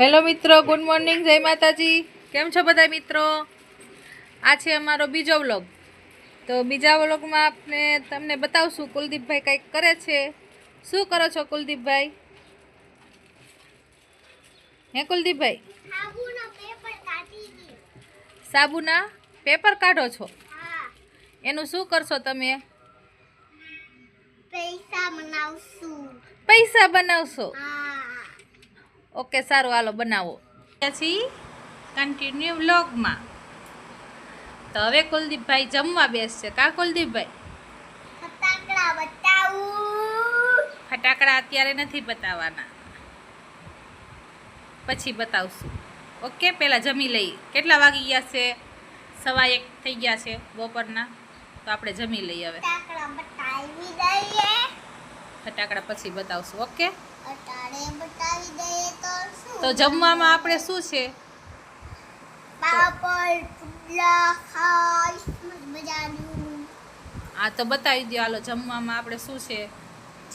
Hello મિત્રો. Good morning જય માતાજી કેમ છો બધા મિત્રો? આ છે અમારો બીજો વ્લોગ તો બીજા વ્લોગમાં આપણે તમને બતાવશું કુલદીપભાઈ કંઈક કરે છે. શું કરો છો કુલદીપભાઈ? હે કુલદીપભાઈ? સાબુનો પેપર કાઢી દી સાબુના પેપર કાઢો છો? એનું શું કરશો તમે? પૈસા બનાવશું. પૈસા બનાવશો? ઓકે સારું હાલો બનાવો. પછી કન્ટિન્યુ વ્લોગમાં તો હવે કુલદીપભાઈ જમવા બેસશે. કા કુલદીપભાઈ? ફટાકડા અત્યારે નથી બતાવવાના. પછી બતાવશું. ઓકે પહેલાં જમી લઈએ કેટલા વાગી ગયા છે? સવા એક થઈ ગયા છે બપોરના. તો આપણે જમી લઈએ હવે. ફટાકડા બતાવી દઈએ. ફટાકડા પછી બતાવશું. ઓકે? તો જમવામાં આપણે શું છે? આ તો બતાવી દો હાલો જમવામાં આપણે શું છે?